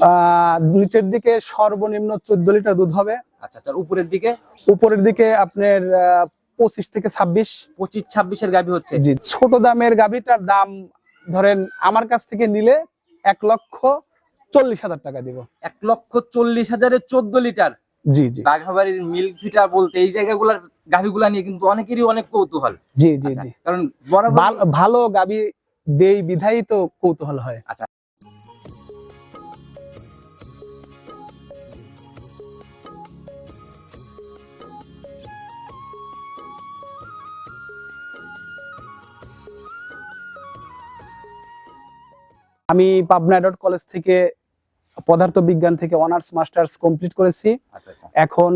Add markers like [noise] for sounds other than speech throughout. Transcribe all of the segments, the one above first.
আহ, নিচের দিকে সর্বনিম্ন চোদ্দ লিটার দুধ হবে। আচ্ছা আচ্ছা উপরের দিকে? উপরের দিকে আপনার পঁচিশ থেকে ছাব্বিশ। পঁচিশ ছাব্বিশের গাভী হচ্ছে? জি ছোট দামের গাভিটার দাম ধরেন আমার কাছ থেকে নিলে এক লক্ষ চল্লিশ হাজার টাকা দিব। এক লক্ষ চল্লিশ হাজারের চোদ্দ লিটার? জি জি। বাঘাবাড়ির মিল্ক ফিটার বলতে এই জায়গাগুলার গাভীগুলা নিয়ে কিন্তু অনেকেরই অনেক কৌতূহল। জি জি আচ্ছা, জি। কারণ ভাল- গাভী দেই বিধাই তো কৌতূহল হয়। আমি পাবনা ডট কলেজ থেকে পদার্থ বিজ্ঞান থেকে অনার্স মাস্টার্স কমপ্লিট করেছি। আচ্ছা আচ্ছা। এখন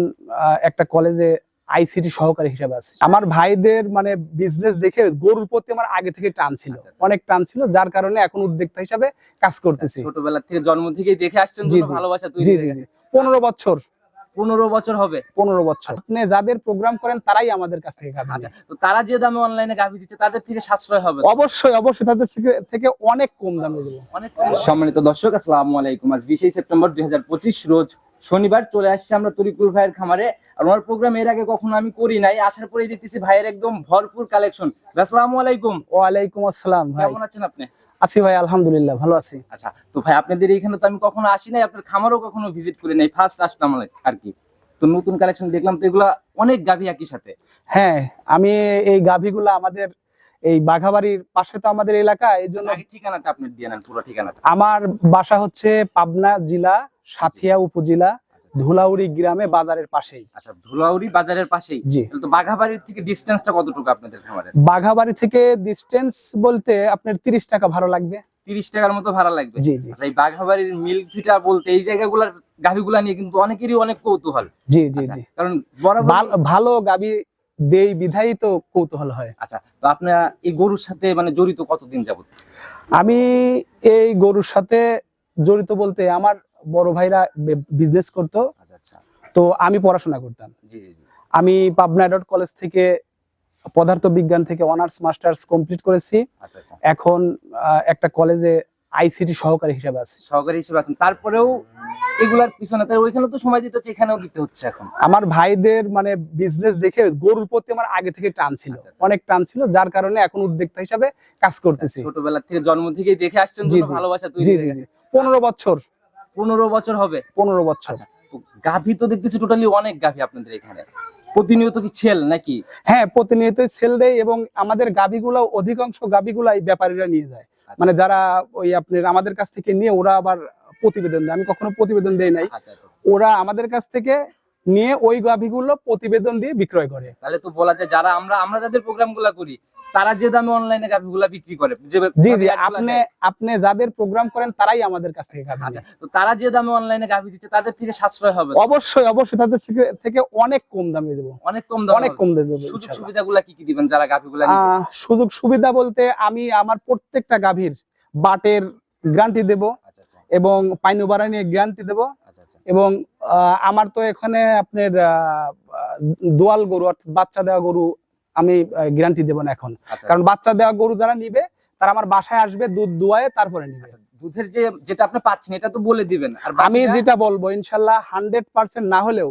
একটা কলেজে আইসিটি সহকারী হিসাবে আছি। আমার ভাইদের মানে বিজনেস দেখে গরুর প্রতি আমার আগে থেকে টান ছিল। আচ্ছা। অনেক টান ছিল যার কারণে এখন উদ্যোক্তা হিসাবে কাজ করতেছি। ছোটবেলা থেকে জন্ম থেকেই দেখে আসছেন ভালোবাসা তুই পনেরো বছর। পনেরো বছর হবে। পনেরো বছর। আপনি যাদের প্রোগ্রাম করেন তারাই আমাদের কাছ থেকে গাভী আচ্ছা তো তারা যে দামে অনলাইনে গাভী দিচ্ছে তাদের থেকে সাশ্রয় হবে অবশ্যই অবশ্যই তাদের থেকে- থেকে অনেক কম দামে দেবো। অনেক সম্মানিত দর্শক আসসালামু আলাইকুম। আজ বিশে সেপ্টেম্বর দুই হাজার পঁচিশ রোজ শনিবার চলে আসছে আমরা তরিকুল ভাইয়ের খামারে। আর ওনার প্রোগ্রাম এর আগে কখনো আমি করি নাই আসার পরে দেখতেছি ভাইয়ের একদম ভরপুর কালেকশন আসসালামু আলাইকুম। ওয়ালাইকুম আসসালাম ভাই। কেমন আছেন আপনি? আছি ভাই আলহামদুলিল্লাহ ভালো আছি। আচ্ছা তো ভাই আপনাদের এখানে তো আমি কখনো আসি নাই আপনার খামারও কখনো ভিজিট করি নাই ফার্স্ট আসলাম আর কি। তো নতুন কালেকশন দেখলাম তো এগুলা অনেক গাভী একই সাথে। হ্যাঁ আমি এই গাভীগুলা আমাদের এই বাঘাবাড়ির পাশে তো আমাদের এলাকা এই জন্য আগে ঠিকানাটা আপনি দিয়ে নেন পুরো ঠিকানাটা। আমার বাসা হচ্ছে পাবনা জেলা সাথিয়া উপজেলা। ধুলাউড়ি গ্রামে বাজারের পাশেই। আচ্ছা ধুলাউড়ি বাজারের পাশেই? জি। তো বাঘাবাড়ির থেকে ডিস্টেন্সটা কতটুকু আপনাদের খামারের বাঘাবাড়ি থেকে ডিস্টেন্স বলতে আপনার তিরিশ টাকা ভাড়া লাগবে। তিরিশ টাকার মতো ভাড়া লাগবে? জি জি। আচ্ছা এই বাঘাবাড়ির মিল্ক ফিটার বলতে এই জায়গাগুলার গাভীগুলা নিয়ে কিন্তু অনেকেরই অনেক কৌতূহল। জি জি আচ্ছা, জি। কারণ ভাল- গাবি দেই বিধাই তো কৌতূহল হয়। আচ্ছা তো আপনারা এই গরুর সাথে মানে জড়িত কতদিন যাবত আমি এই গরুর সাথে জড়িত বলতে আমার বড় ভাইরা বিজনেস করতো। আচ্ছা আচ্ছা। তো আমি পড়াশোনা করতাম। আমি পাবনা ডট কলেজ থেকে পদার্থ বিজ্ঞান থেকে অনার্স মাস্টার্স কমপ্লিট করেছি। আচ্ছা এখন একটা কলেজে আইসিটি সহকারী হিসেবে আছি। সহকারী হিসেবে আছেন। তারপরেও এগুলার পিছনে তার ওইখানে তো সময় দিতে হচ্ছে এখানেও দিতে হচ্ছে এখন। আমার ভাইদের মানে বিজনেস দেখে গরুর প্রতি আমার আগে থেকে টান ছিল। অনেক টান ছিল যার কারণে এখন উদ্যোক্তা হিসাবে কাজ করতেছি। ছোটবেলা থেকে জন্ম থেকেই দেখে আসছেন ভালোবাসা তৈরি। জি পনেরো বছর পনেরো বছর হবে। পনেরো বছর। আচ্ছা গাভী তো দেখতেছি টোটালি অনেক গাভী আপনাদের এখানে। প্রতিনিয়ত কি ছেল নাকি? হ্যাঁ প্রতিনিয়ত ছেল দেয় এবং আমাদের গাভীগুলো অধিকাংশ গাভীগুলাই ব্যাপারীরা নিয়ে যায়। আচ্ছা। মানে যারা ওই আপনার আমাদের কাছ থেকে নিয়ে ওরা আবার প্রতিবেদন দেয়। আমি কখনো প্রতিবেদন দেয় নাই। আচ্ছা। ওরা আমাদের কাছ থেকে নিয়ে ওই গাভীগুলো প্রতিবেদন দিয়ে বিক্রয় করে। তাহলে তো বলা যায় যারা আমরা আমরা যাদের প্রোগ্রামগুলা করি তারা যে দামে অনলাইনে গাভিগুলা বিক্রি করে জি জি আপনি আপনি যাদের প্রোগ্রাম করেন তারাই আমাদের কাছ থেকে গাভি আচ্ছা তো তারা যে দামে অনলাইনে গাভি দিচ্ছে তাদের থেকে সাশ্রয় হবে? অবশ্যই অবশ্যই তাদের থেকে অনেক কম দামে দেবো। অনেক কম দামে অনেক কম দামে দেবো সুযোগ। সুবিধাগুলা কি কি দিবেন যারা গাভিগুলা সুযোগ সুবিধা বলতে আমি আমার প্রত্যেকটা গাভীর বাটের গ্যারান্টি দেব আচ্ছা আচ্ছা। এবং পাইনু বাড়ানিয়ে গ্যারান্টি দেব। এবং আমার তো এখানে আপনার দোয়াল গরু অর্থাৎ বাচ্চা দেওয়া গরু আমি গ্যারান্টি দেব না এখন। আচ্ছা। কারণ বাচ্চা দেওয়া গরু যারা নিবে তারা আমার বাসায় আসবে দুধ দোয়ায় তারপরে নিবে। আচ্ছা, দুধের যে যেটা আপনি পাচ্ছেন এটা তো বলে দিবেন। আর আমি যেটা বলব ইনশাল্লাহ হান্ড্রেড পার্সেন্ট না হলেও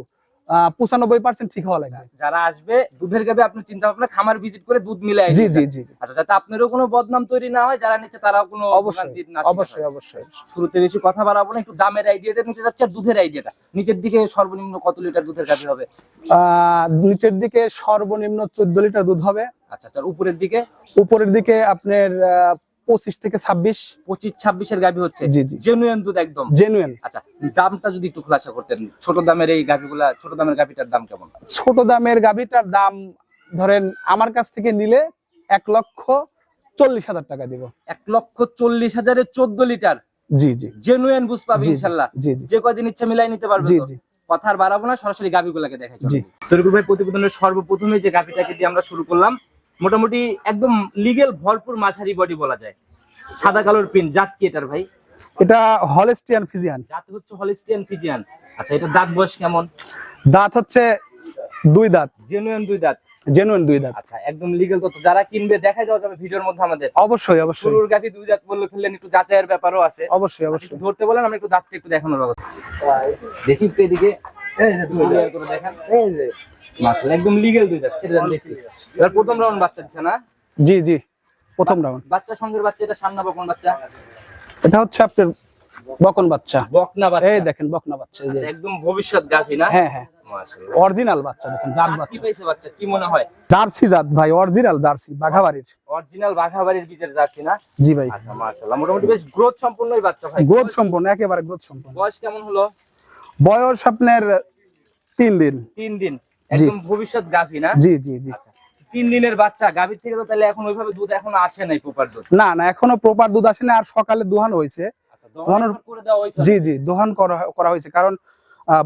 পঁচানব্বই পার্সেন্ট ঠিক হওয়া লাগবে। যারা আসবে দুধের গাবে আপনি চিন্তা ভাবনা খামার ভিজিট করে দুধ মিলাই জি জি জি। আচ্ছা যাতে আপনারও কোনো বদনাম তৈরি না হয় যারা নিচ্ছে তারাও কোনো অবশ্যই অবশ্যই অবশ্যই। শুরুতে বেশি কথা বাড়াবো না একটু দামের আইডিয়াটা নিতে যাচ্ছে আর দুধের আইডিয়াটা নিচের দিকে সর্বনিম্ন কত লিটার দুধের গাভী হবে? আহ, নিচের দিকে সর্বনিম্ন চোদ্দ লিটার দুধ হবে। আচ্ছা আচ্ছা উপরের দিকে? উপরের দিকে আপনার পঁচিশ থেকে ছাব্বিশ। পঁচিশ ছাব্বিশের গাভী হচ্ছে। জি জি। জেনুইন দুধ একদম। জেনুয়েন আচ্ছা দামটা যদি একটু খোলাসা করতেন ছোট দামের এই গাভীগুলা ছোট দামের গাভীটার দাম কেমন? ছোট দামের গাভিটার দাম ধরেন আমার কাছ থেকে নিলে এক লক্ষ চল্লিশ হাজার টাকা দিব। এক লক্ষ চল্লিশ হাজারের চোদ্দ লিটার। জি জি। জেনুয়েন বুঝ পাবে ইনশাল্লাহ। জি জি। যে কদিন ইচ্ছা মিলাই নিতে পারবে জি? জি। কথা আর বাড়াবো না সরাসরি গাভীগুলাকে দেখাই জি। তরিকুল ভাই প্রতিবেদনের সর্বপ্রথমে যে গাভীটাকে দিয়ে আমরা শুরু করলাম মোটামুটি একদম লিগেল ভরপুর মাঝারি বডি বলা যায়। সাদা কালোর পিন জাত কি এটার ভাই? এটা হলেস্টিয়ান ফিজিয়ান জাত হচ্ছে হলিস্টিয়ান ফিজিয়ান আচ্ছা এটা দাঁত বয়স কেমন? দাঁত হচ্ছে দুই দাঁত। জেনুইন দুই দাঁত? জেনুইন দুই দাঁত। আচ্ছা একদম লিগেল তথ্য। যারা কিনবে দেখা যাওয়া যাবে ভিডিওর মধ্যে আমাদের। অবশ্যই অবশ্যই। শুরুর গাভি দুই দাঁত বললে ফেললেন একটু যাচাইয়ের ব্যাপারও আছে। অবশ্যই অবশ্যই। ধরতে বলেন আমরা একটু দাঁতটা একটু দেখানোর ব্যবস্থা। দেখি এদিকে। clear করে দেখান। মাশাআল্লাহ একদম সেটা দেখছি। এবার প্রথম রাউন্ড বাচ্চা দিছে না? জি জি প্রথম রাউন্ড বাচ্চা সঙ্গের বাচ্চা এটা সান্না বকন বাচ্চা? এটা হচ্ছে আপনার বকন বাচ্চা। বকনা বাচ্চা। এই দেখেন বকনা বাচ্চা এই আচ্ছা, একদম ভবিষ্যৎ গাভি না? হ্যাঁ হ্যাঁ। অরিজিনাল বাচ্চা দেখেন জাত কি পাইছে বাচ্চা? কি মনে হয়? জার্সি জাত ভাই অরিজিনাল জার্সি বাঘাবাড়ির। অরিজিনাল বাঘাবাড়ির বীজের জার্সি না? জি ভাই। আচ্ছা মাশাআল্লাহ মোটামুটি বেশ গ্রোথ সম্পন্নই বাচ্চা ভাই। গ্রোথ সম্পন্ন একেবারে গ্রোথ সম্পন্ন। বয়স কেমন হলো? বয়স আপনার তিন দিন। তিন দিন। একদম ভবিষ্যৎ গাভি না? জি জি জি। আচ্ছা। তিন দিনের বাচ্চা গাভীর থেকে তো তাহলে এখন ওইভাবে দুধ এখন আসে নাই প্রপার দুধ? না না এখনও প্রপার দুধ আসে না আর সকালে দোহান হয়েছে। আচ্ছা দহন দহনের- এখন করে দেওয়া হয়েছে জি জি দহন করা করা হয়েছে কারণ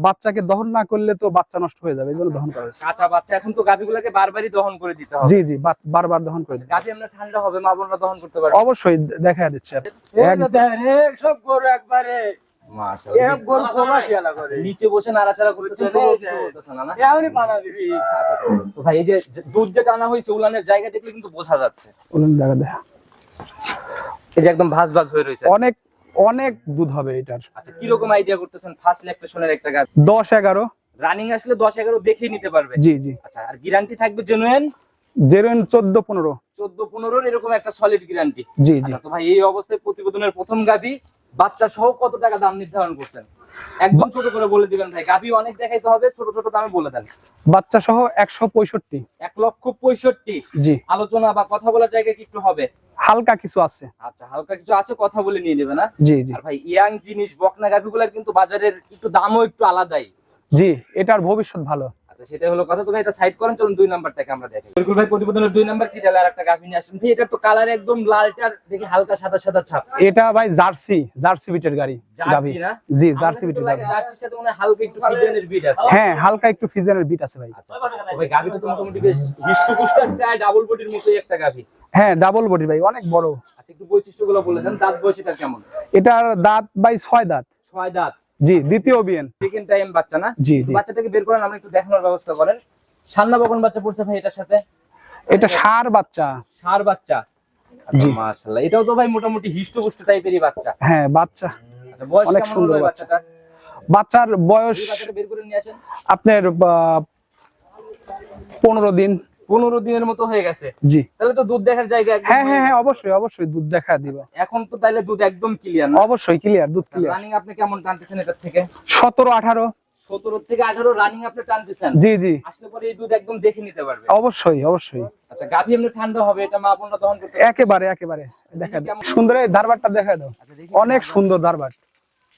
বাচ্চাকে দহন না করলে তো বাচ্চা নষ্ট হয়ে যাবে এই দহন করা হয়েছে। কাঁচা বাচ্চা এখন তো গাভীগুলোকে বারবারই দহন করে দিতে হবে। জি জি বারবার দহন করে দিন গাভী আমরা ঠান্ডা হবে মা বোনরা দহন করতে পারবে? অবশ্যই দেখা দিচ্ছে এক- সব গরু একবারে নিচে বসে নাড়াচাড়া করতেছে দিবি। আচ্ছা, আচ্ছা। তো ভাই এই যে যে দুধ যে টানা হয়েছে উলানের জায়গা দেখলে কিন্তু বোঝা যাচ্ছে। বলুন দেখা দেখা। এই যে একদম ভাজ ভাজ হয়ে রয়েছে অনেক অনেক দুধ হবে এটার। আচ্ছা কীরকম আইডিয়া করতেছেন? ফার্স্ট ল্যাকটেশনের একটা গাভী দশ এগারো। রানিং আসলে দশ এগারো দেখেই নিতে পারবে। জি জি। আচ্ছা আর গ্যারান্টি থাকবে জেনুইন জেরোইন চোদ্দ পনেরো। চোদ্দ পনেরোর এরকম একটা সলিড গ্যারান্টি জি জি। তো ভাই এই অবস্থায় প্রতিবেদনের প্রথম গাভী বাচ্চা সহ কত টাকা দাম নির্ধারণ করছেন? একদম ছোট করে বলে দিবেন ভাই। গাভী অনেক দেখাইতে হবে ছোট ছোট দামে বলে দেন। বাচ্চা সহ একশো পঁয়ষট্টি। এক লক্ষ পঁয়ষট্টি। জি। আলোচনা বা কথা বলার জায়গা কি একটু হবে? হালকা কিছু আছে। আচ্ছা হালকা কিছু আছে কথা বলে নিয়ে নেবে না? জি জি। আর ভাই ইয়াং জিনিস বকনা গাভীগুলার কিন্তু বাজারের একটু দামও একটু আলাদাই। জি এটার ভবিষ্যৎ ভালো। আচ্ছা সেটা হলো কথা। তো ভাই এটা সাইড করেন চলুন দুই নাম্বারটাকে আমরা দেখি। বিলকুল ভাই প্রতিবেদনের দুই নাম্বার সিরিয়াল আর একটা গাভী নিয়ে আসুন। ভাই এটা তো কালার একদম লালটার দেখি হালকা সাদা সাদা ছাপ। এটা ভাই জার্সি জার্সি বিটের গাড়ি গাভি। জি জার্সি বিটের গাভি। জার্সির সাথে মনে হালকা একটু ফিজেনের বিট আছে। হ্যাঁ হালকা একটু ফিজারের বিট আছে ভাই। আচ্ছা তো ভাই গাভীটা তো মোটামুটি বেশ হিষ্টপুষ্ট প্রায় ডাবল বডির মতোই একটা গাভী। হ্যাঁ ডাবল বডি ভাই অনেক বড়। আচ্ছা একটু বৈশিষ্ট্যগুলো বলে দেন দাঁত বয়স এটা কেমন? এটার দাঁত ভাই ছয় দাঁত। ছয় দাঁত। জি দ্বিতীয় বিএন টাইম বাচ্চা না? জি জি। বাচ্চাটাকে বের করেন আমরা একটু দেখানোর ব্যবস্থা করেন। সান্না বকন বাচ্চা পড়ছে ভাই এটার সাথে? এটা সার বাচ্চা। সার বাচ্চা। জি। মাশাআল্লাহ এটাও তো ভাই মোটামুটি হিষ্টপুষ্ট টাইপেরই বাচ্চা। হ্যাঁ বাচ্চা। আচ্ছা বয়স অনেক সুন্দর। বাচ্চাটা বাচ্চার বয়স বের করে নিয়ে আসেন। আপনার পনেরো দিন। পনেরো দিনের মতো হয়ে গেছে। জি। তাহলে তো দুধ দেখার জায়গা হ্যাঁ হ্যাঁ হ্যাঁ অবশ্যই অবশ্যই দুধ দেখা দিব। এখন তো তাহলে দুধ একদম ক্লিয়ার অবশ্যই ক্লিয়ার দুধ ক্লিয়ার রানিং আপনি কেমন টানতেছেন এটার থেকে? সতেরো আঠারো। সতেরো থেকে আঠারো রানিং আপনি টানতেছেন? জি জি। আসলে পরে এই দুধ একদম দেখে নিতে পারবে অবশ্যই অবশ্যই। আচ্ছা গাভী এমনি ঠান্ডা হবে এটা মা করতে একেবারে একেবারে দেখা দাও সুন্দর এই দেখা দাও। আচ্ছা, অনেক সুন্দর ধারবার।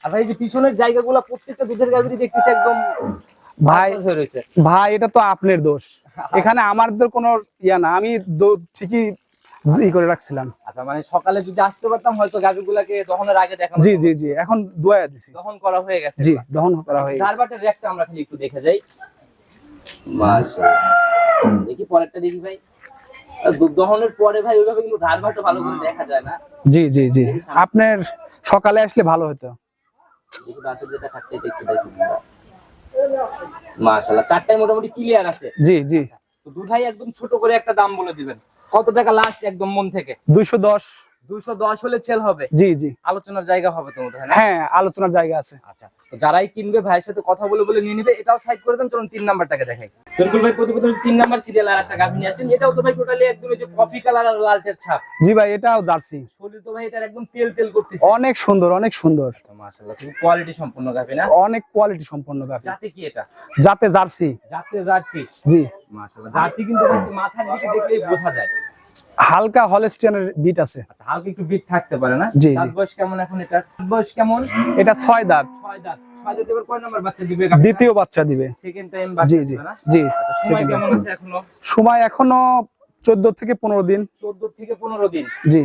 আর এই যে পিছনের জায়গাগুলো প্রত্যেকটা দুধের গাভীরই দেখতেছি একদম ভাই রয়েছে ভাই এটা তো আপনার দোষ। [laughs] এখানে আমাদের কোনো ইয়া না আমি ঠিকই ই করে রাখছিলাম। আচ্ছা মানে সকালে যদি আসতে পারতাম হয়তো দহনের আগে দেখানো জি জি জি এখন দোয়া দিছি। দহন করা হয়ে গেছে জি দহন করা হয়ে গেছে। ধারবাটের র্যাকটা আমরা খালি একটু দেখে যাই। মাশাআল্লাহ। দেখি পরেরটা দেখি ভাই। দহনের পরে ভাই ওইভাবে কিন্তু ভালো করে দেখা যায় না। জি জি জি। আপনার সকালে আসলে ভালো হতো। দেখি বাছুর যেটা খাচ্ছে এটা একটু দেখি। মাশাআল্লাহ চারটায় মোটামুটি ক্লিয়ার আছে। জি জি। তো দুধ ভাই একদম ছোট করে একটা দাম বলে দিবেন। কত টাকা লাস্ট একদম মন থেকে? দুইশো দশ। দশ দুইশো দশ হলে সেল হবে। জি জি। আলোচনার জায়গা হবে তো হয় আলোচনার জায়গা আছে। আচ্ছা তো যারাই কিনবে ভাইয়ের সাথে কথা বলে বলে নিয়ে নিবে এটাও সাইড করে দেন চলুন তিন নাম্বারটাকে দেখাই। তরকুল ভাই প্রতিবেদন তিন নাম্বার সিরিয়াল আর একটা গাভী নিয়ে আসছেন। এটাও তো ভাই টোটালি একদম যে কফি কালার আর লালটের ছাপ। জি ভাই এটাও জার্সি। শরীর তো ভাই এটার একদম তেল তেল করতেছে। অনেক সুন্দর অনেক সুন্দর। মাশাআল্লাহ খুব কোয়ালিটি সম্পন্ন গাভী না? অনেক কোয়ালিটি সম্পন্ন গাভি। জাতে কি এটা? যাতে জার্সি। জাতে জার্সি। জি। মাশাআল্লাহ জার্সি কিন্তু মাথার দিকে দেখলেই বোঝা যায়। হালকা হলস্টিয়ানের বিট আছে। আচ্ছা হালকা একটু বিট থাকতে পারে না? জি। দাঁত বয়স কেমন এখন এটা? বয়স কেমন? এটা ছয় দাঁত। ছয় দাঁত। ছয় দাঁত এবার কয় নাম্বার বাচ্চা দিবে দ্বিতীয় বাচ্চা দিবে। সেকেন্ড টাইম জি বাচ্চা জি জি আচ্ছা সময় কেমন আছে এখনও? সময় এখনও চোদ্দ থেকে পনেরো দিন। চোদ্দ থেকে পনেরো দিন? জি।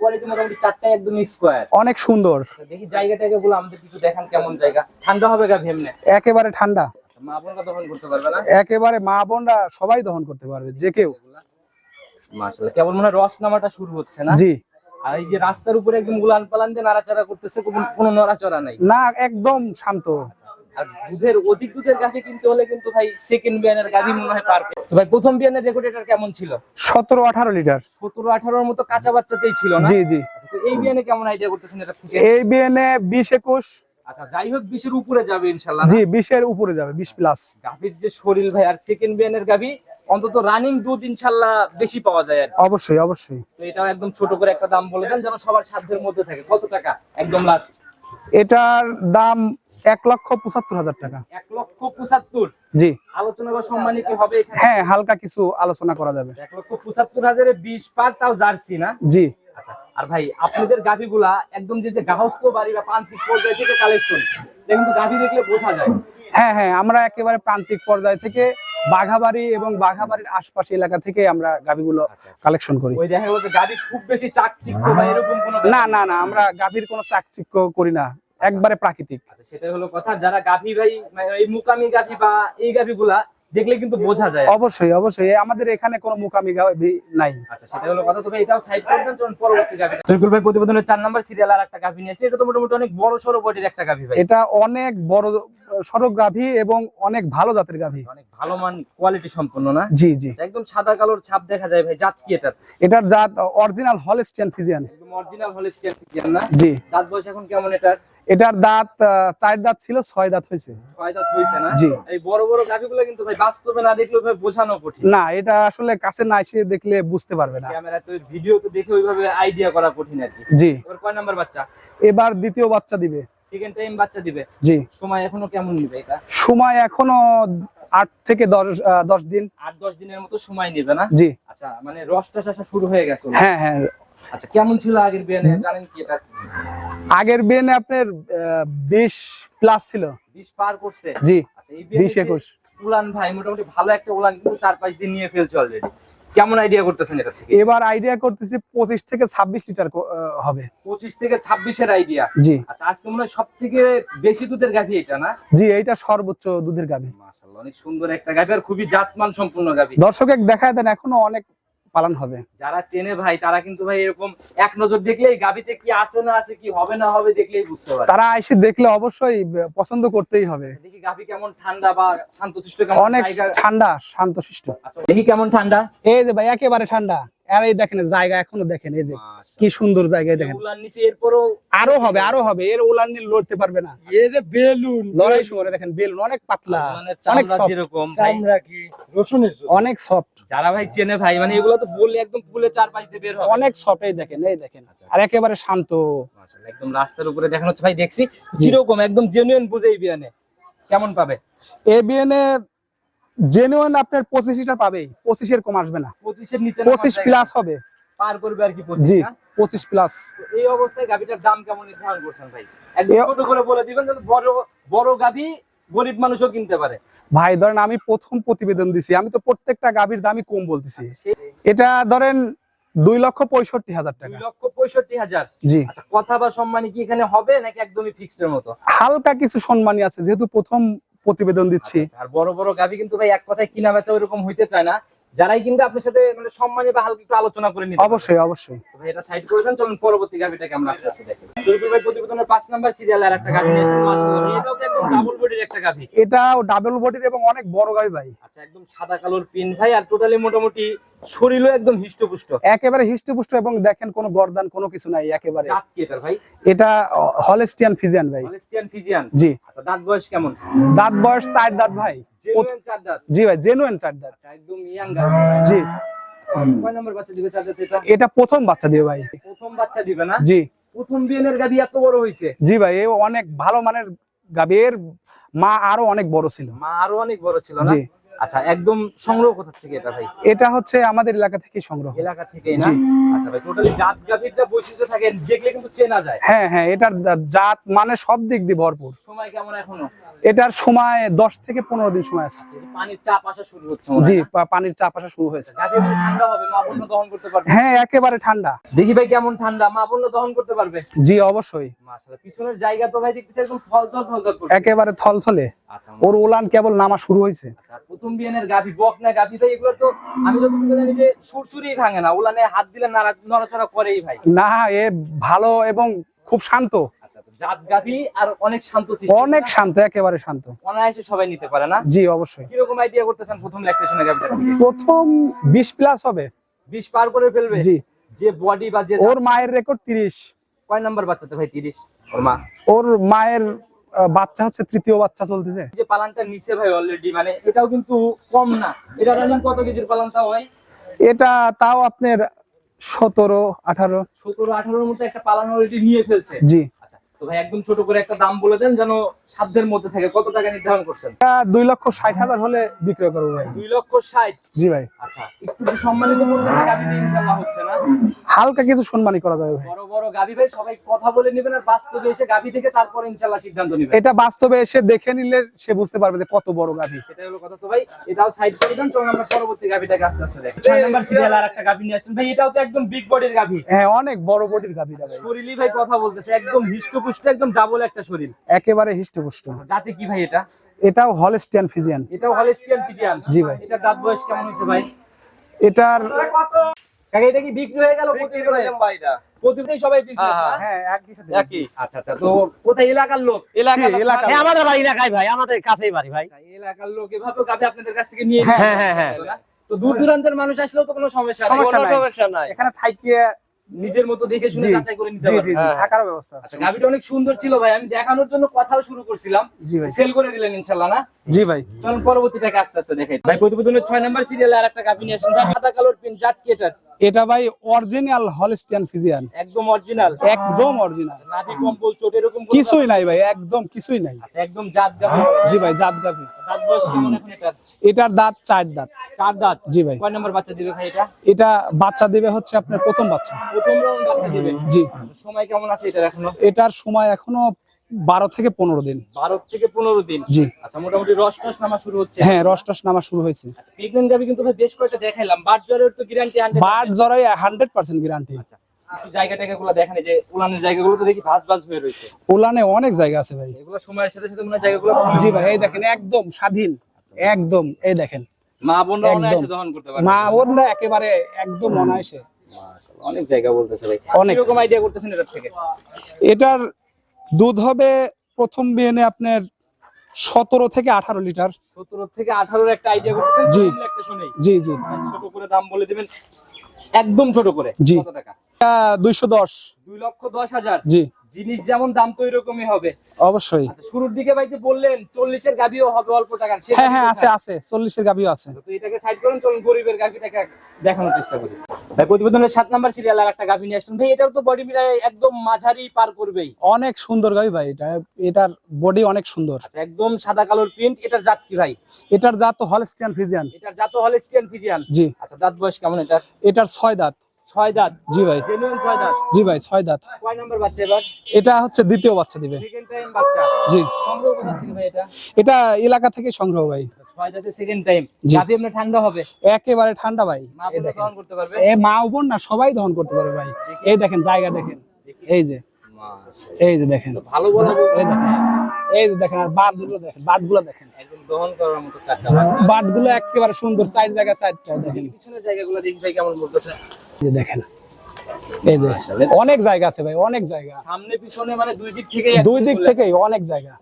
কোয়ালিটি মোটামুটি একদম স্কোয়ার অনেক সুন্দর। দেখি জায়গা টাইগা গুলো আমাদের কিছু দেখান কেমন জায়গা। ঠান্ডা হবে গাভী এমনি একেবারে ঠান্ডা। আচ্ছা, মা বোনরা দহন করতে পারবে না? একেবারে মা বোনরা সবাই দহন করতে পারবে যে কেউ। মাশাআল্লাহ। কেবল মনে হয় রস নামাটা শুরু হচ্ছে না? জি। আর এই যে রাস্তার উপরে একদম পালান দিয়ে নাড়াচাড়া করতেছে কোনো- নড়াচড়া নাই। না একদম শান্ত। আর দুধের অধিক দুধের গাভি কিনতে হলে কিন্তু ভাই সেকেন্ড বিয়ানের গাভি মনে হয় পারবে তো ভাই প্রথম বিয়ানের রেকর্ড এটার কেমন ছিল? সতেরো আঠারো লিটার। সতেরো আঠারোর মতো কাঁচা বাচ্চাতেই ছিল না? জি জি। আচ্ছা, তো এই বিয়ানে কেমন আইডিয়া করতেছেন এটা এই বিএনএ বিশ একুশ। আচ্ছা যাই হোক বিশের উপরে যাবে ইনশাল্লাহ জি বিশের উপরে যাবে বিশ প্লাস গাভির যে শরীর ভাই আর সেকেন্ড বিয়ানের গাভি অন্তত রানিং দুধ ইনশাল্লাহ বেশি পাওয়া যায় আর অবশ্যই অবশ্যই। তো এটাও একদম ছোট করে একটা দাম বলে দেন যেন সবার সাধ্যের মধ্যে থাকে। কত টাকা? একদম লাস্ট এটার দাম এক লক্ষ পঁচাত্তর হাজার টাকা। এক লক্ষ পঁচাত্তর? জি। আলোচনা বা সম্মানী কি হবে হ্যাঁ হালকা কিছু আলোচনা করা যাবে। এক লক্ষ পঁচাত্তর হাজারে বিশ পার তাও জার্সি না? জি। আচ্ছা আর ভাই আপনাদের গাভিগুলা একদম যে যে গাহস্থ বাড়ি বা প্রান্তিক পর্যায় থেকে কালেকশন এটা কিন্তু গাভি দেখলে বোঝা যায়। হ্যাঁ হ্যাঁ আমরা একেবারে প্রান্তিক পর্যায় থেকে বাঘাবাড়ি এবং বাঘাবাড়ির আশপাশ এলাকা থেকে আমরা গাভিগুলো কালেকশন করি। ওই দেখা গেল যে গাভি খুব বেশি চাকচিক্য বা এরকম কোনো না না? না আমরা গাভীর কোনো চাকচিক্য করি না। একবারে প্রাকৃতিক। আচ্ছা সেটাই হলো কথা। যারা গাভী ভাই মানে এই মুকামি গাভি বা এই গাভিগুলা দেখলে কিন্তু বোঝা যায়। অবশ্যই অবশ্যই। আমাদের এখানে কোনো মুকামি নাই। আচ্ছা সেটা হলো কথা। তবে এটাও সাইড করে দেন চলুন পরবর্তী গাভি তরিকুল ভাই প্রতিবেদনের চার নাম্বার সিরিয়াল আর একটা গাভি নিয়ে আসছে এটা তো মোটামুটি অনেক বড় সড়ো বডির একটা গাভি ভাই। এটা অনেক বড় সড়ক গাভী এবং অনেক ভালো জাতের গাভী। অনেক ভালো মান কোয়ালিটি সম্পন্ন না? জি জি। আচ্ছা, একদম সাদা কালোর ছাপ দেখা যায় ভাই। জাত কি এটা এটার জাত অরিজিনাল হলস্টিয়ান ফিজিয়ান একদম অরিজিনাল হলে ফিজিয়ান না? জি। দাঁত বয়স এখন কেমন এটার? এটার দাঁত চার দাঁত ছিল ছয় দাঁত হয়েছে। ছয় দাঁত হয়েছে না? জি। এই বড় বড় গাভিগুলো কিন্তু ভাই বাস্তবে না দেখলে ভাই বোঝানো কঠিন। না এটা আসলে কাছে না এসে দেখলে বুঝতে পারবে না। ক্যামেরা তো দেখে ওইভাবে আইডিয়া করা কঠিন আর কি। জি। এবার কয় নাম্বার বাচ্চা? এবার দ্বিতীয় বাচ্চা দিবে। সেকেন্ড টাইম বাচ্চা দিবে। জি। সময় এখনও কেমন নিবে এটা? সময় এখনও আট থেকে দশ আহ, দশ দিন। আট দশ দিনের মতো সময় নেবে না? জি। আচ্ছা মানে রসটা শাসা শুরু হয়ে গেছে। হ্যাঁ হ্যাঁ। আচ্ছা কেমন ছিল আগের বিয়ানে জানেন কি এটা? আগের বিয়ে আপনার বিশ প্লাস ছিল। বিষ পার করছে? জি আচ্ছা বিশ একুশ। উলান ভাই মোটামুটি ভালো একটা উলান কিন্তু চার পাঁচ দিন নিয়ে ফেলছে অলরেডি কেমন আইডিয়া করতেছেন এটা থেকে? এবার আইডিয়া করতেছি পঁচিশ থেকে ছাব্বিশ লিটার হবে। পঁচিশ থেকে ছাব্বিশের আইডিয়া জি। আচ্ছা আজকে মনে সব থেকে বেশি দুধের গাভি এটা না? জি এইটা সর্বোচ্চ দুধের গাভী। মাশাআল্লাহ অনেক সুন্দর একটা গাভি আর খুবই জাতমান সম্পূর্ণ গাভি। দর্শক দেখায় দেন এখনও অনেক পালন হবে। যারা চেনে ভাই তারা কিন্তু ভাই এরকম এক নজর দেখলেই গাবিতে কি আছে না আছে কি হবে না হবে দেখলেই বুঝতে পারে। তারা এসে দেখলে অবশ্যই পছন্দ করতেই হবে। দেখি গাবি কেমন ঠান্ডা বা শান্তশিষ্ট কেমন অনেক ঠান্ডা শান্তশিষ্ট। আচ্ছা, দেখি কেমন ঠান্ডা? এই যে ভাই একেবারে ঠান্ডা। আর এই দেখেন জায়গা এখনও দেখেন এই যে কি সুন্দর জায়গায় দেখেন। আরও হবে আরও হবে এর ওলান নিয়ে লড়তে পারবে না। এই যে বেলুন। লড়াই সময় দেখেন বেলুন অনেক পাতলা মানে অনেক যেরকম রসুনের অনেক সফট যারা ভাই চেনে ভাই মানে এগুলো তো বললে একদম ফুলে চার পাঁচ দিয়ে বের হবে। অনেক সফট এই দেখেন এই দেখেন। আর একেবারে শান্ত। একদম রাস্তার উপরে দেখানো হচ্ছে ভাই দেখছি কীরকম একদম জেনুইন বুঝেই বিয়ানে কেমন পাবে? এ বিএনএ জেনুইন আপনার পঁচিশ লিটার পাবেই। পঁচিশের কম আসবে না। পঁচিশের নিচে পঁচিশ প্লাস হবে। পার করবে আর কি জি? পঁচিশ প্লাস এই অবস্থায় গাভিটার দাম কেমন নির্ধারণ করছেন ভাই? ছোট করে বলে দিবেন বড় বড় গাভি গরিব মানুষও কিনতে পারে। ভাই ধরেন আমি প্রথম প্রতিবেদন দিছি। আমি তো প্রত্যেকটা গাভীর দামই কম বলতেছি। এটা ধরেন দুই লক্ষ পঁয়ষট্টি হাজার দুই টাকা লক্ষ পঁয়ষট্টি হাজার? জি। আচ্ছা কথা বা সম্মানী কি এখানে হবে নাকি একদমই ফিক্সড এর মতো? হালকা কিছু সম্মানী আছে। যেহেতু প্রথম প্রতিবেদন দিচ্ছি। আচ্ছা, আর বড় বড় গাভী কিন্তু ভাই এক কথায় কিনা বেচা ওইরকম হইতে চায় না। যারাই কিনবে আপনার সাথে মানে সম্মানী বা হালকা একটু আলোচনা করে নিতে অবশ্যই অবশ্যই। ভাই এটা সাইড করে দেন চলুন পরবর্তী গাভিটাকে আমরা আস্তে আস্তে দেখি দুর্বল ভাই প্রতিবেদনের পাঁচ নাম্বার সিরিয়াল আর একটা গাভি নিয়েছেন মাশাআল্লাহ। এটাও তো একদম ডাবল বডির একটা গাভি এটাও ডাবল বডির এবং অনেক বড় গাভী ভাই। আচ্ছা একদম সাদা কালোর পিন ভাই আর টোটালি মোটামুটি শরীরও একদম হিষ্টপুষ্ট। একেবারে হিষ্টপুষ্ট এবং দেখেন কোনো গর্দান কোনো কিছু নাই একেবারে। জাত কি এটার ভাই? এটা হলেস্টিয়ান ফিজিয়ান ভাই। হলিস্টিয়ান ফিজিয়ান জি। আচ্ছা দাঁত বয়স কেমন? দাঁত বয়স চার দাঁত ভাই। জি ভাই জেনুইন চার দাঁত। আচ্ছা একদম ইয়াং জি। এটা? প্রথম বাচ্চা দিবে ভাই। প্রথম বাচ্চা দিবে না? জি। প্রথম গাবি এত বড় হইছে? জি ভাই এ অনেক ভালো মানের গাভীর মা আরও অনেক বড় ছিল। মা আরও অনেক বড় ছিল না? জি। আচ্ছা একদম সংগ্রহ কোথা থেকে এটা ভাই? এটা হচ্ছে আমাদের এলাকা থেকে সংগ্রহ। এলাকা থেকেই না? আচ্ছা ভাই টোটালি জাত গাভির যা বৈশিষ্ট্য থাকে দেখলে কিন্তু চেনা যায়। হ্যাঁ হ্যাঁ এটার জাত মানে সব দিক দিয়ে ভরপুর। সময় কেমন এখনও? এটার সময় দশ থেকে পনেরো দিন সময় আছে। পানির চাপ আসা শুরু হচ্ছে জি পানির চাপ আসা শুরু হয়েছে। গাভী ঠান্ডা হবে মা বন্য দহন করতে পারবে। হ্যাঁ একেবারে ঠান্ডা। দেখি ভাই কেমন ঠান্ডা মা বন্য দহন করতে পারবে? জি অবশ্যই। মাশাআল্লাহ পিছনের জায়গা তো ভাই দেখতেছি একদম ফল করছে। একেবারে থলথলে। আচ্ছা ওর উলান কেবল নামা শুরু হয়েছে। আচ্ছা আর প্রথম বিয়ানের গাভী বক না গাভী ভাই এগুলো তো আমি যতটুকু জানি যে সুরসুরি ভাঙে না। ওলানে হাত দিলে নড়াচড়া করেই ভাই। না এ ভালো এবং খুব শান্ত। আচ্ছা আচ্ছা। জাত গাভি আর অনেক শান্ত অনেক শান্ত একেবারে শান্ত। অনায়াসে সবাই নিতে পারে না? জি অবশ্যই। কীরকম আইডিয়া করতেছেন প্রথম গাভিটা প্রথম প্লাস হবে। পার করে ফেলবে? জি। যে বডি বা যে ওর মায়ের রেকর্ড তিরিশ। কয় নাম্বার বাচ্চাতে ভাই তিরিশ? ওর মা? ওর মায়ের বাচ্চা হচ্ছে তৃতীয় বাচ্চা চলতেছে। যে পালানটা নিচে ভাই অলরেডি মানে এটাও কিন্তু কম না। এটা রানিং কত কেজির পালানটা হয় এটা তাও আপনার সতেরো আঠারো। সতেরো আঠারোর মধ্যে একটা পালান অলরেডি নিয়ে ফেলছে। জি। তো ভাই একদম ছোট করে একটা দাম বলে দেন যেন সাধ্যের মধ্যে থাকে। কত টাকা নির্ধারণ করছেন? এটা দুই লক্ষ ষাট হাজার হলে বিক্রয় করব ভাই। দুই লক্ষ ষাট? জি ভাই। আচ্ছা একটু সম্মানিত করতে হচ্ছে না। হালকা কিছু করা যাবে ভাই। বড় বড় গাভি ভাই সবাই কথা বলে নেবেন আর বাস্তবে এসে গাভি থেকে তারপর সিদ্ধান্ত নেবেন। এটা বাস্তবে এসে দেখে নিলে সে বুঝতে পারবে যে কত বড় গাভী। সেটাই হলো কথা তো ভাই এটাও সাইড করে দেন চলুন আমরা পরবর্তী গাভিটাকে আস্তে আস্তে দেখি। নাম্বার সিরিয়াল আর একটা গাভি নিয়ে আসছেন। ভাই এটাও তো একদম বিগ বডির গাভি। হ্যাঁ অনেক বড় বডির গাভীটা ভাই। শরীরই ভাই কথা বলতেছে একদম হিষ্টপুষ্ট একদম ডাবল একটা শরীর। একেবারে হিষ্টপুষ্ট। জাতে কি ভাই এটা? এটাও হলস্টিয়ান ফিজিয়ান এটাও হলিস্টিয়ান পিজিয়ান জি ভাই। এটা দাঁত বয়স কেমন হয়েছে ভাই? এটার কাকা এটা কি বিক্রি হয়ে গেল প্রতিদিনই সবাই বিজনেস হ্যাঁ একই সাথে। আচ্ছা আচ্ছা তো কোথায় এলাকার লোক? জি, এলাকা হ্যাঁ আমাদের বাড়ি এলাকায় ভাই আমাদের কাছেই বাড়ি ভাই। আচ্ছা, এলাকার লোক এভাবে আপনাদের কাছ থেকে নিয়ে হ্যাঁ, হ্যাঁ, হ্যাঁ, তো দূর দূরান্তের মানুষ আসলেও তো কোনো সমস্যা নেই। সমস্যা নাই। এখানে থাকিয়ে নিজের মতো দেখে শুনে যাচাই করে নিতে জি জি পারবে জি। থাকার ব্যবস্থা আছে। আচ্ছা গাভিটা অনেক সুন্দর ছিল ভাই আমি দেখানোর জন্য কথাও শুরু করছিলাম। সেল করে দিলেন ইনশাল্লাহ না? জি ভাই। চলুন পরবর্তীটাকে আস্তে আস্তে দেখাই। ভাই প্রতিবেদনের ছয় নাম্বার সিরিয়ালে আর একটা গাভি নিয়ে আসেন। সাদা কালোর পিন জাত কি এটা এটা ভাই অরিজিনাল হলস্টিয়ান ফিজিয়ান একদম অরিজিনাল একদম অরিজিনাল নাভি কম্বল চোট এরকম কিছুই নাই ভাই একদম কিছুই নাই। আচ্ছা একদম জাত গাভি। জি ভাই জাত গাভী। দাঁত বয়স কেমন এখন এটা এটার দাঁত চার দাঁত। চার দাঁত? জি ভাই। কয় নাম্বার বাচ্চা দিবে ভাই এটা? এটা বাচ্চা দেবে হচ্ছে আপনার প্রথম বাচ্চা। প্রথম বাচ্চা দিবে? জি। সময় কেমন আছে এটা এখনও? এটার সময় এখনও বারো থেকে পনেরো দিন। বারো থেকে পনেরো দিন? জি। আচ্ছা মোটামুটি রস টস নামা শুরু হচ্ছে। হ্যাঁ রস টস নামা শুরু হয়েছে। আচ্ছা প্রেগনেন্ট গাভি কিন্তু ভাই বেশ কয়েকটা দেখাইলাম। বাট জ্বরের তো গ্যারান্টি বাট জরাই হান্ড্রেড পার্সেন্ট গ্যারান্টি একটু জায়গা টাইগা গুলো দেখেন যে উলানের জায়গাগুলো তো দেখি ভাঁজ ভাঁজ হয়ে রয়েছে। উলানে অনেক জায়গা আছে ভাই। এগুলো সময়ের সাথে সাথে মনে জায়গাগুলো জি ভাই এই দেখেন একদম স্বাধীন। একদম এই দেখেন। মা বোনরা। অনায়াসে দহন করতে পারে মা না একেবারে একদম অনায়াসে। অনেক জায়গা বলতেছে ভাই। অনেক। কীরকম আইডিয়া করতেছেন এটার থেকে? এটার দুধ হবে প্রথম বিয়েনে আপনার সতেরো থেকে আঠারো লিটার। সতেরো থেকে আঠারোর একটা আইডিয়া করতেছেন? জি। জি জি। ছোট করে দাম বলে দিবেন একদম ছোট করে। জি। কত টাকা? দুইশো দশ। দুই লক্ষ দশ হাজার। জি। জিনিস যেমন দাম তো এরকমই হবে। অবশ্যই। আচ্ছা শুরুর দিকে ভাই যে বললেন চল্লিশের গাভিও হবে অল্প টাকার হ্যাঁ হ্যাঁ আছে আছে চল্লিশের গাভিও আছে। তো এটাকে সাইড করুন চলুন গরিবের গাভিটাকে দেখানোর চেষ্টা করি। ভাই প্রতিবেদনের সাত নাম্বার সিরিয়াল আর একটা গাভি নিয়ে আসলেন ভাই এটাও তো বডি একদম মাঝারি পার করবেই। অনেক সুন্দর গাভি ভাই এটা এটার বডি অনেক সুন্দর। আচ্ছা একদম সাদা কালোর প্রিন্ট এটার জাত কি ভাই? এটার জাত হলস্টিয়ান ফিজিয়ান এটার জাত হলিস্টিয়ান ফিজিয়ান জি। আচ্ছা দাঁত বয়স কেমন এটার? এটার ছয় দাঁত। ছয় দাঁত। জি ভাই। জেনুইন ছয় দাঁত। জি ভাই ছয় দাঁত। কয় নাম্বার বাচ্চা এবার? এটা হচ্ছে দ্বিতীয় বাচ্চা দিবে। সেকেন্ড টাইম বাচ্চা। জি। সংগ্রহ কোথা থেকে ভাই এটা? এটা এলাকা থেকে সংগ্রহ ভাই। আচ্ছা, ছয় দাঁতে সেকেন্ড টাইম আপনার ঠান্ডা হবে? একেবারে ঠান্ডা ভাই। মা দহন করতে পারবে? এ মা বোন না সবাই দহন করতে পারে ভাই। এই দেখেন জায়গা দেখেন। এই যে। এই যে দেখেন। ভালো এই দেখেন। এই যে দেখেন আর বাটগুলো দেখেন বাটগুলো দেখেন দহন করার মতো চারটা বাট বাটগুলো একেবারে সুন্দর চার জায়গা চারটা দেখেন। পিছনের জায়গাগুলো দেখি ভাই কেমন বলতেছে। যে দেখেন। এই যে অনেক জায়গা আছে ভাই অনেক জায়গা। সামনে পিছনে মানে দুই দিক থেকে দুই দিক থেকেই অনেক জায়গা।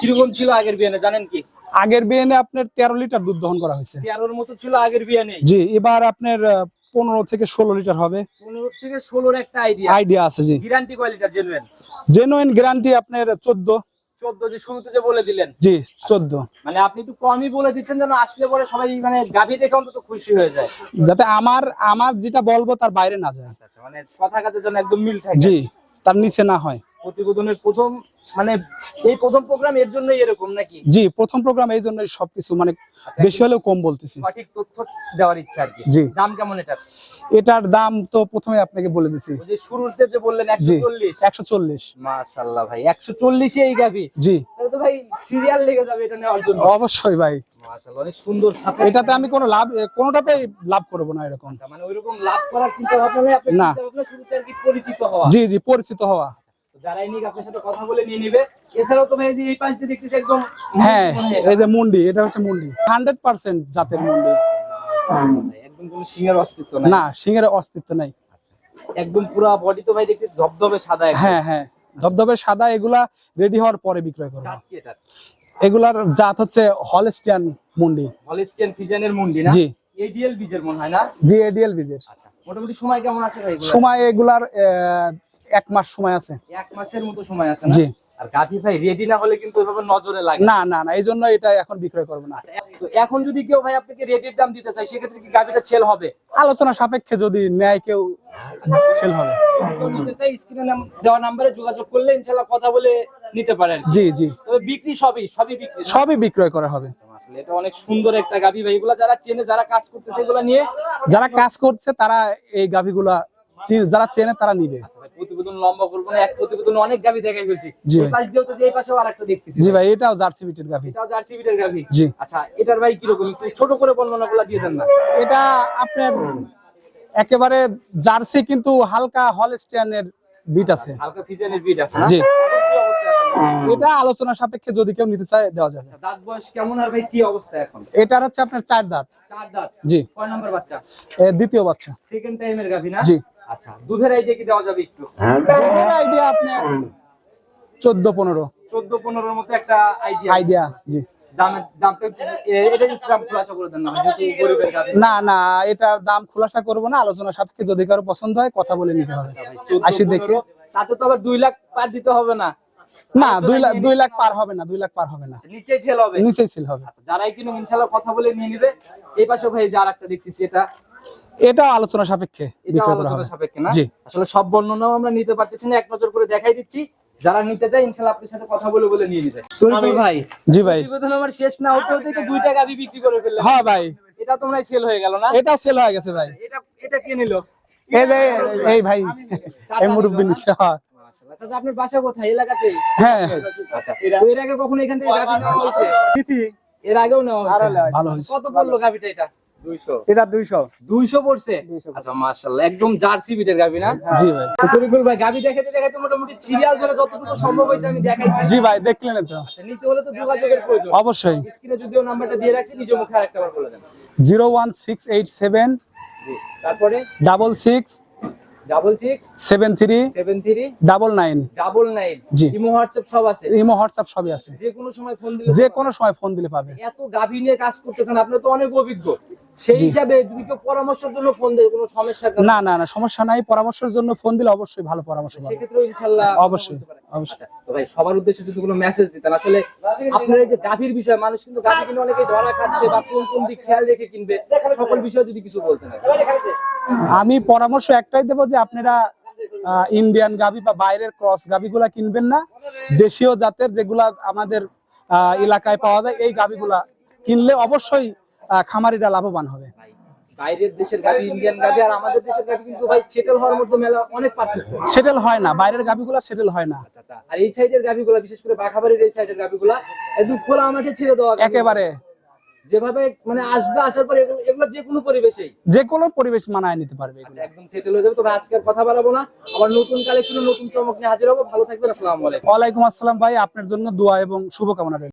কীরকম ছিল আগের বিয়ানে জানেন কি? আগের বিয়েনে আপনার তেরো লিটার দুধ দহন করা হয়েছে। তেরোর মতো ছিল আগের বিয়ানে। জি এবার আপনার পনেরো থেকে ষোলো লিটার হবে। পনেরো থেকে ষোলোর একটা আইডিয়া আইডিয়া আছে জি। গ্যারান্টি কয় লিটার জেনুয়েন জেনুইন গ্যারান্টি আপনার চোদ্দ। চোদ্দ যে শুরুতে যে বলে দিলেন। জি চোদ্দ। মানে আপনি একটু কমই বলে দিচ্ছেন যেন আসলে পরে সবাই মানে দেখে অন্তত খুশি হয়ে যায়। যাতে আমার আমার যেটা বলব তার বাইরে না যায়। আচ্ছা মানে কথা একদম মিল থাকে। জি তার নিচে না হয়। প্রতিবেদনের প্রথম মানে এই প্রথম প্রোগ্রাম এর জন্যই এরকম নাকি? জি প্রথম প্রোগ্রাম এই জন্যই সবকিছু মানে বেশি হলেও কম বলতেছি। সঠিক তথ্য দেওয়ার ইচ্ছা আর কি। জি। দাম কেমন এটার? এটার দাম তো প্রথমে আপনাকে বলে দিছি। ওই যে শুরুতে যে বললেন একশো জি চল্লিশ। একশো চল্লিশ। মাশাল্লাহ ভাই একশো চল্লিশে এই গাভি। জি। তাহলে তো ভাই সিরিয়াল লেগে যাবে এটা নেওয়ার জন্য। অবশ্যই ভাই। মাশাল্লাহ অনেক সুন্দর এটাতে আমি কোনো লাভ এ, কোনোটাতেই লাভ করব না এরকম। আচ্ছা, মানে ওইরকম লাভ করার চিন্তা ভাবনা নেই আপনার না। চিন্তা ভাবনা শুরুতে আর কি পরিচিত হওয়া। জি জি পরিচিত হওয়া। যারাই নিক আপনার সাথে কথা বলে নিয়ে নিবে। এছাড়াও তো ভাই এই যে এই পাশ দিয়ে দেখতেছি একদম হ্যাঁ এই যে মুন্ডি এটা হচ্ছে মুন্ডি। হান্ড্রেড পার্সেন্ট জাতের মুন্ডি। একদম কোনো সিংহের অস্তিত্ব নাই। না সিংহের অস্তিত্ব নাই। একদম পুরো বডি তো ভাই দেখতেছি ধবধবে সাদা একদম। হ্যাঁ হ্যাঁ ধবধবে সাদা এগুলা রেডি হওয়ার পরে বিক্রয় করব। এগুলার জাত হচ্ছে হলস্টিয়ান মুন্ডি। হলিস্টিয়ান ফিজানের মুন্ডি না? জি। এডিএল বীজের মনে হয় না? জি এডিএল বীজের। আচ্ছা মোটামুটি সময় কেমন আছে ভাই সময় এগুলার এক মাস সময় আছে। এক মাসের মতো সময় আছে জি। আর গাভী ভাই রেডি না হলে কিন্তু ওইভাবে নজরে লাগে না। না না এই জন্য এটা এখন বিক্রয় করব না। আচ্ছা, এখন যদি কেউ ভাই আপনাকে রেডির দাম দিতে চায় সেক্ষেত্রে কি গাভীটা সেল হবে? আলোচনা সাপেক্ষে যদি নেয় কেউ সেল হবে। কেউ নিতে চাই স্ক্রিনে দেওয়া নাম্বারে যোগাযোগ করলে কথা বলে নিতে পারেন। জি জি। তবে বিক্রি সবই সবই বিক্রি সবই বিক্রয় করা হবে। আসলে এটা অনেক সুন্দর একটা গাভী ভাই। এগুলা যারা চেনে যারা কাজ করতেছে এগুলা নিয়ে যারা কাজ করছে তারা এই গাভিগুলা যারা চেনে তারা নিবে। ভাই, প্রতিবেদন লম্বা করব না এক প্রতিবেদন অনেক গাভী দেখাই ফেলছি। জি। এই পাশ দিয়েও তো যে এই পাশেও আরেকটা দেখতেছি। জি ভাই এটাও জার্সি বিটের গাভি। এটাও জার্সি বিটের গাভী? জি। আচ্ছা এটার ভাই কীরকম? ছোট করে বর্ণনা গুলা দিয়ে দেন না। এটা আপনার একেবারে জার্সি কিন্তু হালকা হলস্টিয়ানের বিট আছে। হালকা ফিজেনের বিট আছে জি। অবস্থা আছে? এটা আলোচনা সাপেক্ষে যদি কেউ নিতে চায় দেওয়া যাবে। আচ্ছা, দাঁত বয়স কেমন আর ভাই কি অবস্থা এখন? এটার হচ্ছে আপনার চার দাঁত। চার দাঁত? জি। কয় নম্বর বাচ্চা? দ্বিতীয় বাচ্চা। সেকেন্ড টাইমের গাভী না? জি। আচ্ছা দুধের আইডিয়া কি দেওয়া যাবে একটু? আইডিয়া আপনার চোদ্দ পনেরো। চোদ্দ পনেরোর মতো একটা আইডিয়া আইডিয়া জি। দামের দামটা এটা একটু দাম খোলাসা করে দেন না না না এটা দাম খোলাসা করব না আলোচনা সাপেক্ষে যদি কারও পছন্দ হয় কথা বলে নিতে হবে। আসি দেখে। তাতে তো আবার দুই লাখ পার দিতে হবে না। না দুই লাখ দুই লাখ পার হবে না দুই লাখ পার হবে না। নিচে ছেল হবে। নিচেই ছিল হবে। আচ্ছা, যারাই কিনো ইনশাল্লাহ কথা বলে নিয়ে নিবে। এই পাশে ভাই যে আর একটা দেখতেছি এটা এটাও আলোচনা সাপেক্ষে এটা আলোচনা সাপেক্ষে না? আসলে সব বর্ণনাও আমরা নিতে পারতেছি না এক নজর করে দেখাই দিচ্ছি। যারা নিতে চায় ইনশাল্লাহ আপনার সাথে কথা বলে বলে নিয়ে নিবে। তরিকুল ভাই জি ভাই। প্রতিবেদন আমার শেষ না হতে তো বিক্রি করে ফেললেন। হ্যাঁ ভাই। এটা তোমরা সেল হয়ে গেল না? এটা সেল হয়ে গেছে ভাই। এটা এটা কে নিল? এই যে এই ভাই এই মুরব্বী নিচ্ছে হ্যাঁ। মাশাআল্লাহ। আপনার বাসা কোথায়? এলাকাতে? হ্যাঁ। আচ্ছা এর আগে কখনো এখান থেকে গাভি নেওয়া হয়েছে? এর আগেও নেওয়া হয়েছে। ভালো কত পড়ল গাভিটা এটা? এটা দুইশো। দুইশো পড়ছে? আচ্ছা মাশাআল্লাহ একদম জার্সি বিটের গাভি না? জি ভাই। তো ভাই গাভি দেখাতে দেখাতে মোটামুটি সিরিয়াল ধরে যতটুকু সম্ভব হয়েছে আমি দেখাইছি। জি ভাই দেখলেন তো। আচ্ছা নিতে হলে তো যোগাযোগের প্রয়োজন। অবশ্যই। স্ক্রিনে যদিও নাম্বারটা দিয়ে রাখছি নিজের মুখে আরেকবার বলে দেন। Zero one six eight seven জি তারপরে? Double six double six seven three seven three double nine double nine জি। ইমো হোয়াটসঅ্যাপ সব আছে? ইমো হোয়াটসঅ্যাপ সবই আছে। যে কোনো সময় ফোন দিলে যে কোনো সময় ফোন দিলে পাবে। এত গাভী নিয়ে কাজ করতেছেন আপনি তো অনেক অভিজ্ঞ। সেই হিসাবে যদি কেউ পরামর্শের জন্য ফোন দেয় কোনো সমস্যা না না না সমস্যা নাই। পরামর্শের জন্য ফোন দিলে অবশ্যই ভালো পরামর্শ পাবে। সেক্ষেত্রে ইনশাল্লাহ অবশ্যই, অবশ্যই। আচ্ছা, তো ভাই সবার উদ্দেশ্যে যদি কোনো মেসেজ দিতেন আসলে আপনার এই যে গাভীর বিষয় মানুষ কিন্তু গাভী কিনে অনেকে ধরা খাচ্ছে বা কোন কোন দিক খেয়াল রেখে কিনবে সকল বিষয়ে যদি কিছু বলতেন। আমি পরামর্শ একটাই দেবো যে আপনারা ইন্ডিয়ান গাবি বা বাইরের ক্রস গাবিগুলা কিনবেন না। দেশীয় জাতের যেগুলা আমাদের এলাকায় পাওয়া যায় এই গাবিগুলা কিনলে অবশ্যই আহ, খামারিরা লাভবান হবে। বাইরের দেশের গাভী ইন্ডিয়ান গাভী আর আমাদের দেশের গাভী কিন্তু ভাই সেটেল হওয়ার মধ্যে মেলা অনেক পার্থক্য। সেটেল হয় না বাইরের গাবিগুলা সেটেল হয় না। আচ্ছা, আচ্ছা। আর এই সাইডের গাভীগুলা বিশেষ করে বাঘাবাড়ির এই সাইডের গাভীগুলা একদম খোলা মাঠে ছেড়ে দেওয়া একেবারে। যেভাবে মানে আসবে আসার পরে এগুলো যে কোনো পরিবেশেই। যে কোনো পরিবেশ মানায় নিতে পারবে। আচ্ছা একদম সেটেল হয়ে যাবে। তবে আজকে কথা বাড়াবো না। আবার নতুন কালেকশনে নতুন চমক নিয়ে হাজির হব। ভালো থাকবেন আসসালামু আলাইকুম। ওয়ালাইকুম আসসালাম ভাই আপনার জন্য দোয়া এবং শুভকামনা রইল।